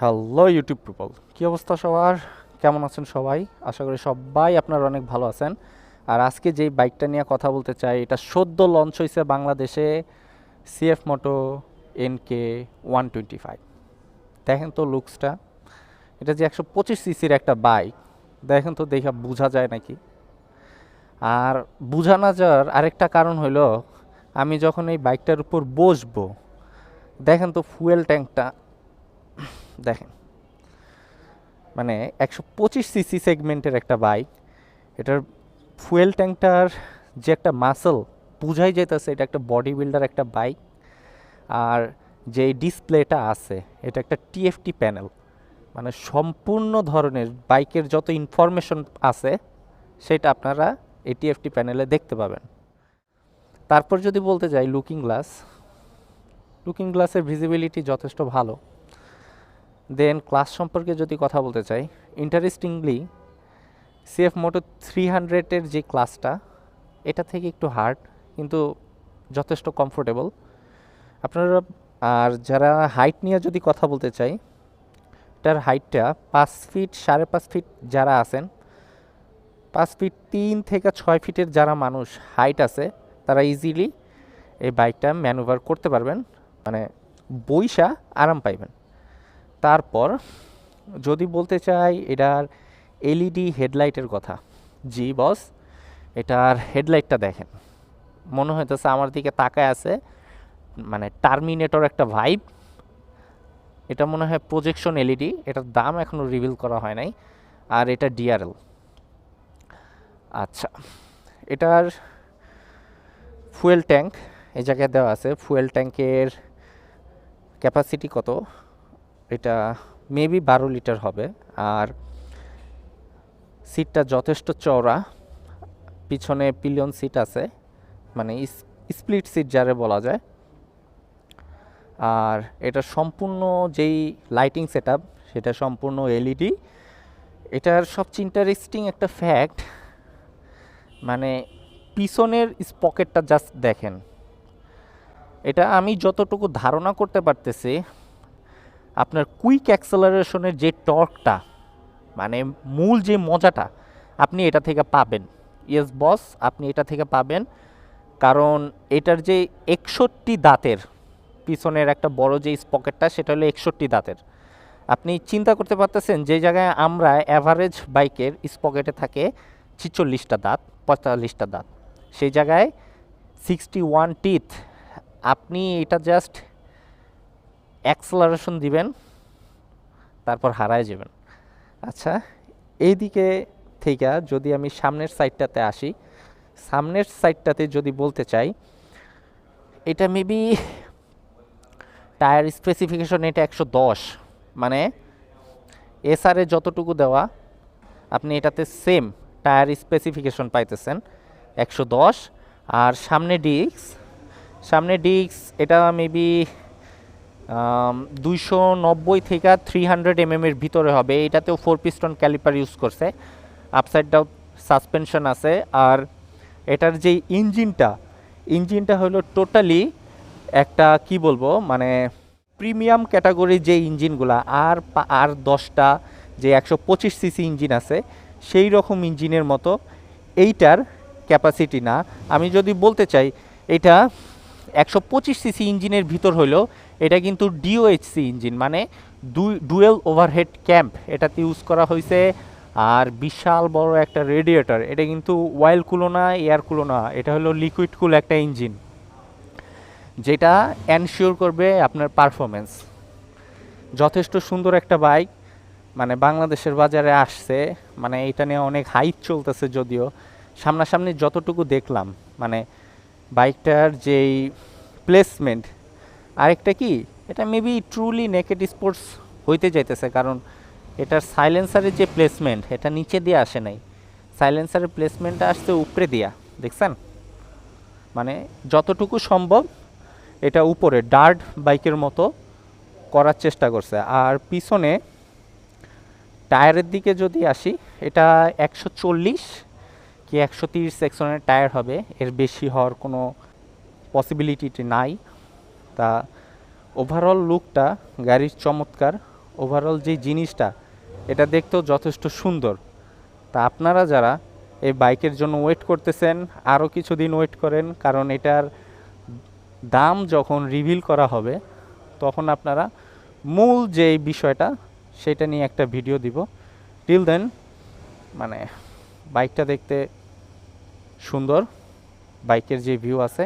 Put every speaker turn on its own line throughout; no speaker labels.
Hello YouTube people কী অবস্থা সবার? কেমন আছেন সবাই? আশা করি সবাই আপনারা অনেক ভালো আছেন। আর আজকে যেই বাইকটা নিয়ে কথা বলতে চাই, এটা সদ্য লঞ্চ হয়েছে বাংলাদেশে CF moto NK one twenty five দেখেন তো লুকসটা এটা যে একশো পঁচিশ সিসির একটা বাইক দেখেন তো দেখা বোঝা যায় নাকি? আর বোঝা না যাওয়ার আরেকটা কারণ হলো আমি যখন এই বাইকটার উপর বসবো, দেখেন তো ফুয়েল ট্যাঙ্কটা দেখেন। মানে একশো পঁচিশ সিসি সেগমেন্টের একটা বাইক, এটার ফুয়েল ট্যাঙ্কটার যে একটা মাসল বুঝাই যেতেছে এটা একটা বডি বিল্ডার একটা বাইক, আর যে ডিসপ্লেটা আছে এটা একটা টিএফটি প্যানেল। মানে সম্পূর্ণ ধরনের বাইকের যত ইনফরমেশন আছে সেটা আপনারা এই টিএফটি প্যানেলে দেখতে পাবেন। তারপর যদি বলতে যাই লুকিং গ্লাস, লুকিং গ্লাসের ভিজিবিলিটি যথেষ্ট ভালো। দেন ক্লাস সম্পর্কে যদি কথা বলতে চাই ইন্টারেস্টিংলি সিএফ মোটো থ্রি হান্ড্রেডের যে ক্লাসটা এটা থেকে একটু হার্ড কিন্তু যথেষ্ট কমফোর্টেবল আপনারা, আর যারা হাইট নিয়ে যদি কথা বলতে চাই এটার হাইটটা পাঁচ ফিট সাড়ে পাঁচ ফিট যারা আছেন, পাঁচ ফিট তিন থেকে ছয় ফিটের যারা মানুষ হাইট আছে, তারা ইজিলি এই বাইকটা ম্যানুভার করতে পারবেন। মানে বইসা আরাম পাইবেন। তারপর যদি বলতে চাই এটার এলইডি হেডলাইটের কথা, জি বস, এটার হেডলাইটটা দেখেন। মনে হইতেছে আমার দিকে তাকায় আছে মানে টার্মিনেটর একটা ভাইব। এটা মনে হয় প্রজেকশন এলইডি, এটার দাম এখনও রিভিল করা হয় নাই, আর এটা ডিআরএল। আচ্ছা এটার ফুয়েল ট্যাঙ্ক, এই জায়গায় দেওয়া আছে, ফুয়েল ট্যাঙ্কের ক্যাপাসিটি কত? এটা মেবি বারো লিটার হবে। আর সিটটা যথেষ্ট চওড়া। পিছনে পিলিয়ন সিট আছে। মানে স্প্লিট সিট যারে বলা যায়। আর এটা সম্পূর্ণ যেই লাইটিং সেট সেটা সম্পূর্ণ এলইডি এটার সবচেয়ে ইন্টারেস্টিং একটা ফ্যাক্ট মানে পিছনের স্পকেটটা জাস্ট দেখেন। এটা আমি যতটুকু ধারণা করতে পারতেছি আপনার কুইক অ্যাক্সেলারেশনের যে টর্কটা মানে মূল যে মজাটা, আপনি এটা থেকে পাবেন। ইয়েস বস আপনি এটা থেকে পাবেন। কারণ এটার যে একষট্টি দাঁতের, পিছনের একটা বড় যে স্পকেটটা সেটা হলো একষট্টি দাঁতের। আপনি চিন্তা করতে পারতেছেন, যে জায়গায় আমরা অ্যাভারেজ বাইকের স্পকেটে থাকে ছিচল্লিশটা দাঁত, পঁয়তাল্লিশটা দাঁত। সেই জায়গায় সিক্সটি ওয়ান টিথ আপনি এটা জাস্ট অ্যাক্সেলারেশন দিবেন, তারপর হারায় যাবেন। আচ্ছা এই দিকে থেকে যদি আমি সামনের সাইডটাতে আসি, সামনের সাইডটাতে যদি বলতে চাই, এটা মেবি টায়ার স্পেসিফিকেশন এটা একশো দশ মানে এসআরে যতটুকু দেওয়া, আপনি এটাতে সেম টায়ার স্পেসিফিকেশন পাইতেছেন, একশো দশ। আর সামনে ডিস্ক সামনে ডিস্ক এটা মেবি দুইশো নব্বই থেকে থ্রি হান্ড্রেড এম এর ভিতরে হবে। এটাতেও ফোর পিস্টন ক্যালিপার ইউজ করছে। আপসাইড ডাউন সাসপেনশন আছে। আর এটার যে ইঞ্জিনটা ইঞ্জিনটা হলো টোটালি একটা, কি বলব মানে প্রিমিয়াম ক্যাটাগরির যে ইঞ্জিনগুলা, আর আর দশটা যে একশো পঁচিশ সিসি ইঞ্জিন আছে, সেই রকম ইঞ্জিনের মতো এইটার ক্যাপাসিটি না। আমি যদি বলতে চাই, এটা একশো পঁচিশ সিসি ইঞ্জিনের ভিতর হইলেও এটা কিন্তু ডিওএইচসি ইঞ্জিন মানে ডুয়েল ওভারহেড ক্যাম্প এটাতে ইউজ করা হয়েছে। আর বিশাল বড় একটা রেডিয়েটর এটা কিন্তু ওয়েল কুলো না এয়ার কুলো না, এটা হলো লিকুইড কুল একটা ইঞ্জিন যেটা এনশিওর করবে আপনার পারফরমেন্স যথেষ্ট সুন্দর একটা বাইক মানে বাংলাদেশের বাজারে আসছে মানে এটা নিয়ে অনেক হাইপ চলতেছে যদিও। সামনাসামনি যতটুকু দেখলাম মানে বাইকটার যেই প্লেসমেন্ট আরেকটা কি? এটা মেবি ট্রুলি নেকেড স্পোর্টস হইতে যাইতেছে, কারণ এটার সাইলেন্সারের যে প্লেসমেন্ট এটা নিচে দিয়ে আসে নাই। সাইলেন্সারের প্লেসমেন্টটা আসছে উপরে দিয়া, দেখছেন? মানে যতটুকু সম্ভব এটা উপরে ডার্ট বাইকের মতো করার চেষ্টা করছে। আর পিছনে টায়ারের দিকে যদি আসি, এটা একশো চল্লিশ কি একশো তিরিশ সেকশনের টায়ার হবে, এর বেশি হওয়ার কোনো পসিবিলিটি নাই। তা ওভারঅল লুকটা গাড়ির চমৎকার ওভারঅল যে জিনিসটা, এটা দেখতেও যথেষ্ট সুন্দর। তা আপনারা যারা এই বাইকের জন্য ওয়েট করতেছেন, আরও কিছুদিন ওয়েট করেন, কারণ এটার দাম যখন রিভিল করা হবে, তখন আপনারা মূল যে বিষয়টা, সেটা নিয়ে একটা ভিডিও দিব। টিল দেন মানে বাইকটা দেখতে সুন্দর, বাইকের যে ভিউ আছে,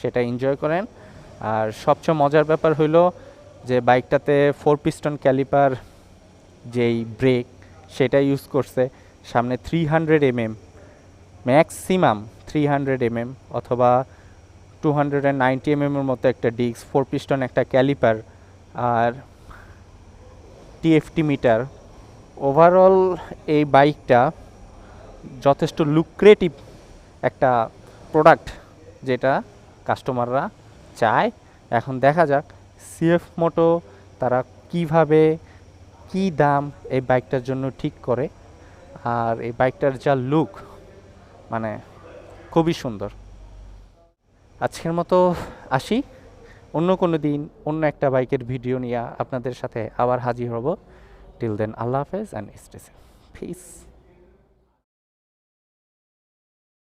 সেটা এনজয় করেন। আর সবচেয়ে মজার ব্যাপার হইল যে বাইকটাতে ফোর পিস্টন ক্যালিপার যেই ব্রেক সেটা ইউজ করছে সামনে three hundred MM maximum three hundred MM অথবা টু হান্ড্রেড অ্যান্ড নাইনটি এমএমের মতো একটা ডিস্ক ফোর পিস্টন একটা ক্যালিপার আর টিএফটি মিটার ওভারঅল এই বাইকটা যথেষ্ট লুক্রেটিভ একটা প্রোডাক্ট যেটা কাস্টমাররা চায়। এখন দেখা যাক সিএফ মোটো তারা কীভাবে, কি দাম এই বাইকটার জন্য ঠিক করে। আর এই বাইকটার যা লুক মানে খুবই সুন্দর। আজকের মতো আসি। অন্য কোনো দিন অন্য একটা বাইকের ভিডিও নিয়ে আপনাদের সাথে আবার হাজির হব। টিল দেন আল্লাহ হাফেজ অ্যান্ড স্টেসে পিস